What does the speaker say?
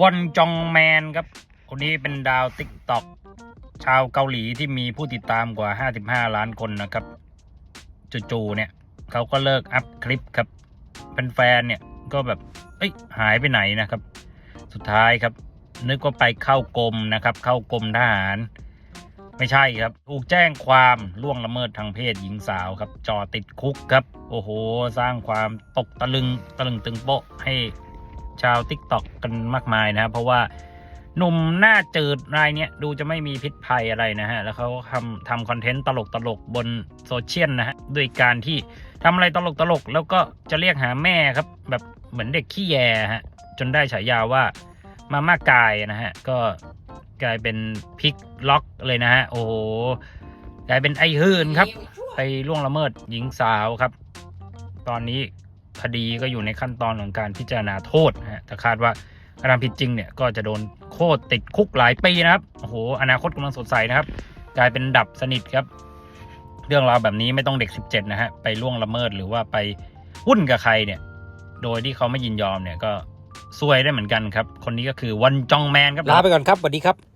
วอนจองแมนครับ คนนี้เป็นดาวติ๊กต็อกชาวเกาหลีที่มีผู้ติดตามกว่า 55 ล้านคนนะครับจู่ๆเนี่ยเขาก็เลิกอัพคลิปครับเป็นแฟนๆเนี่ยก็แบบเอ้ยหายไปไหนนะครับ สุดท้ายครับ นึกว่าไปเข้ากรมนะครับ เข้ากรมทหาร ไม่ใช่ครับถูกแจ้งความล่วงละเมิดทางเพศหญิงสาวครับจอติดคุกครับ โอ้โห สร้างความตกตะลึงตะลึงตึงโปะให้ ชาวติ๊กต็อกกันมากมายนะครับ เพราะว่าหนุ่มหน้าจืดรายเนี้ยดูจะไม่มีพิษภัยอะไรนะฮะ แล้วเขาทำทำคอนเทนต์ตลกตลกๆบนโซเชียลนะฮะด้วยการที่ทำอะไรตลกตลกๆแล้วก็จะเรียกหาแม่ครับ แบบเหมือนเด็กขี้แยฮะ จนได้ฉายาว่ามาม่ากายนะฮะ ก็กลายเป็นพลิกล็อกเลยนะฮะ โอ้โหกลายเป็นไอหื่นครับ ไปล่วงละเมิดหญิงสาวครับ ตอนนี้ คดีก็อยู่ในขั้นตอนของการพิจารณาโทษนะฮะแต่คาดว่ากระทำผิดจริงเนี่ยก็จะโดนโทษติดคุกหลายปีนะครับโอ้โหอนาคตกำลังสดใสนะครับ กลายเป็นดับสนิทครับ เรื่องราวแบบนี้ไม่ต้องเด็ก 17 นะฮะไปล่วงละเมิดหรือว่าไปหุ้นกับใครเนี่ย โดยที่เขาไม่ยินยอมเนี่ยก็ซวยได้เหมือนกันครับ คนนี้ก็คือวันจองแมนครับลาไปก่อนครับสวัสดีครับ